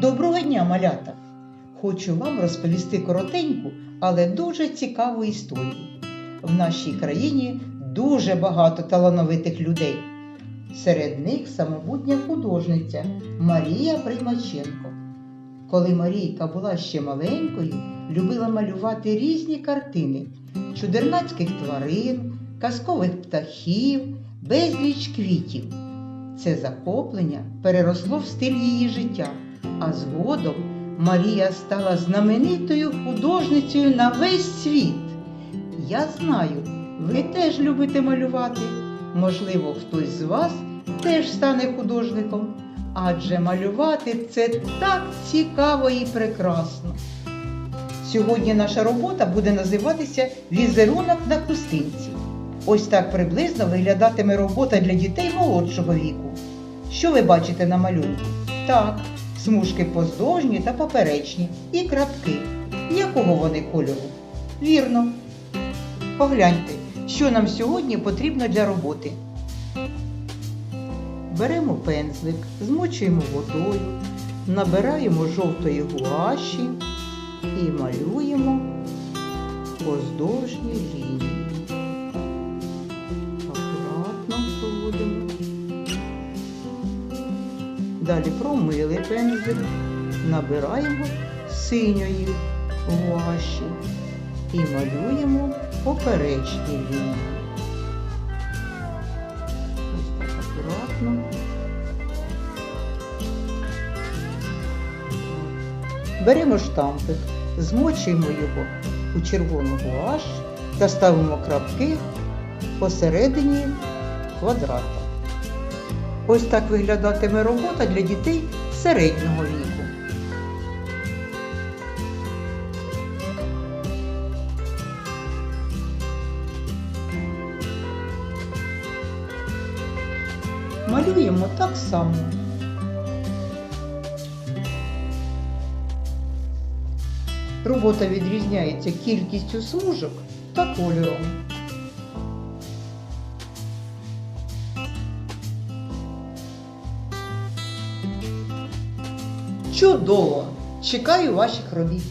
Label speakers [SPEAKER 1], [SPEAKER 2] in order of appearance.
[SPEAKER 1] Доброго дня, малята! Хочу вам розповісти коротеньку, але дуже цікаву історію. В нашій країні дуже багато талановитих людей. Серед них самобутня художниця Марія Приймаченко. Коли Марійка була ще маленькою, любила малювати різні картини чудернацьких тварин, казкових птахів, безліч квітів. Це захоплення переросло в стиль її життя, а згодом Марія стала знаменитою художницею на весь світ. Я знаю, ви теж любите малювати. Можливо, хтось з вас теж стане художником, адже малювати це так цікаво і прекрасно. Сьогодні наша робота буде називатися Візерунок на хустинці. Ось так приблизно виглядатиме робота для дітей молодшого віку. Що ви бачите на малюнку? Так, смужки поздовжні та поперечні і крапки. Якого вони кольору? Вірно. Погляньте, що нам сьогодні потрібно для роботи. Беремо пензлик, змочуємо водою, набираємо жовтої гуаші і малюємо поздовжні лінії. Далі промили пензлик, набираємо синьої гуаші і малюємо поперечні лінії. Ось так акуратно. Беремо штампик, змочуємо його у червону гуаш та ставимо крапки посередині квадрата. Ось так виглядатиме робота для дітей середнього віку. Малюємо так само. Робота відрізняється кількістю смужок та кольором. Чудово! Чекаю ваших робіт.